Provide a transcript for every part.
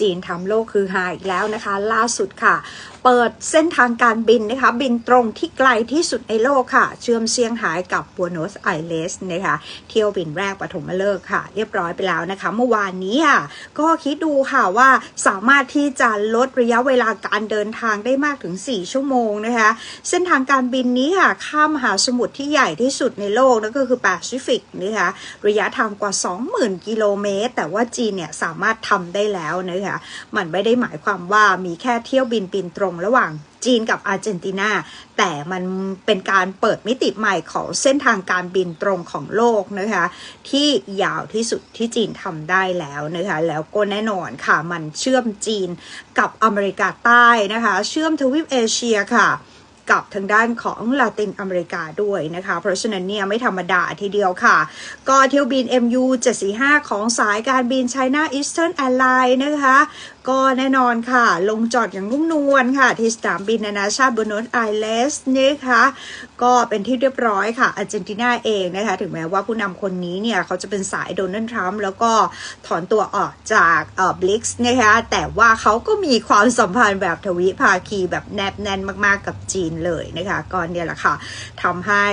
จีนทำโลกคือฮาอีกแล้วนะคะ ล่าสุดค่ะ เปิดเส้นทางการบินนะคะ บินตรงที่ไกลที่สุดในโลกค่ะ เชื่อมเซี่ยงไฮ้กับบัวโนสไอเรสนะคะ เที่ยวบินแรกปฐมฤกษ์ค่ะ เรียบร้อยไปแล้วนะคะ เมื่อวานนี้ค่ะ ก็คิดดูค่ะว่าสามารถที่จะลดระยะเวลาการเดินทางได้มากถึง 4 ชั่วโมงนะคะ เส้นทางการบินนี้ค่ะ ข้ามมหาสมุทรที่ใหญ่ที่สุดในโลกนั่นก็คือแปซิฟิกนะคะ ระยะทางกว่า 20,000 กิโลเมตร แต่ว่าจีนเนี่ยสามารถทำได้แล้วนะคะมันไม่ได้หมายความว่ามีแค่เที่ยวบินบินตรงระหว่างจีนกับอาร์เจนตินา แต่มันเป็นการเปิดมิติใหม่ของเส้นทางการบินตรงของโลกนะคะ ที่ยาวที่สุดที่จีนทำได้แล้วนะคะ แล้วก็แน่นอนค่ะ มันเชื่อมจีนกับอเมริกาใต้นะคะ เชื่อมทวีปเอเชียค่ะ กับทางด้านของลาตินอเมริกาด้วยนะคะ เพราะฉะนั้นเนี่ยไม่ธรรมดาทีเดียวค่ะ ก็เที่ยวบิน MU 745 ของสายการบิน China Eastern Airlines นะคะ ก็แน่นอนค่ะ ลงจอดอย่างนุ่มนวลค่ะ ที่สนามบินนานาชาติบุนอสไอเลสนะคะก็เป็นที่เรียบร้อยค่ะอาร์เจนตินาเองนะคะถึงแม้ว่าผู้นำคนนี้เนี่ยเขาจะเป็นสายโดนัลด์ทรัมป์แล้วก็ถอนตัวออกจากเอ่อบลิกส์นะคะแต่ว่าเขาก็มีความสัมพันธ์แบบทวิภาคีแบบแนบแน่นมากๆกับจีนเลยนะคะก็เนี่ยแหละค่ะทำให้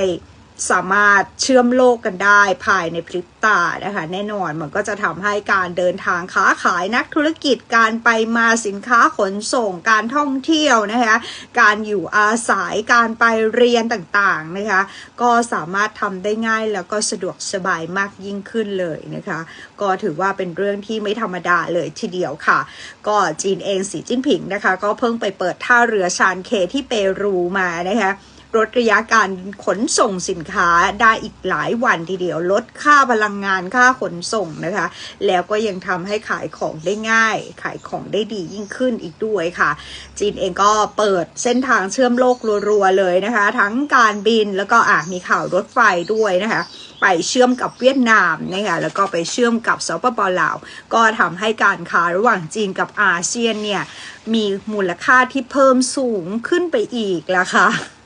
สามารถเชื่อมโลกกันได้ภายในพริบตานะคะ แน่นอนมันก็จะทำให้การเดินทางค้าขายนักธุรกิจการไปมาสินค้าขนส่งการท่องเที่ยวนะคะการอยู่อาศัยการไปเรียนต่างๆนะคะก็สามารถทำได้ง่ายแล้วก็สะดวกสบายมากยิ่งขึ้นเลยนะคะ ก็ถือว่าเป็นเรื่องที่ไม่ธรรมดาเลยทีเดียวค่ะ ก็จีนเองสีจิ้นผิงนะคะ ก็เพิ่งไปเปิดท่าเรือชานเคที่เปรูมานะคะ ลดระยะการขนส่งสินค้าได้อีกหลายวันทีเดียว ลดค่าพลังงานค่าขนส่งนะคะ แล้วก็ยังทำให้ขายของได้ง่าย ขายของได้ดียิ่งขึ้นอีกด้วยค่ะ จีนเองก็เปิดเส้นทางเชื่อมโลกรัวๆเลยนะคะ ทั้งการบินแล้วก็อะมีข่าวรถไฟด้วยนะคะไปเชื่อมกับเวียดนามนะคะแล้วก็ไปเชื่อมกับสปปลาว ก็ทำให้การค้าระหว่างจีนกับอาเซียนเนี่ยมีมูลค่าที่เพิ่มสูงขึ้นไปอีกแล้วค่ะ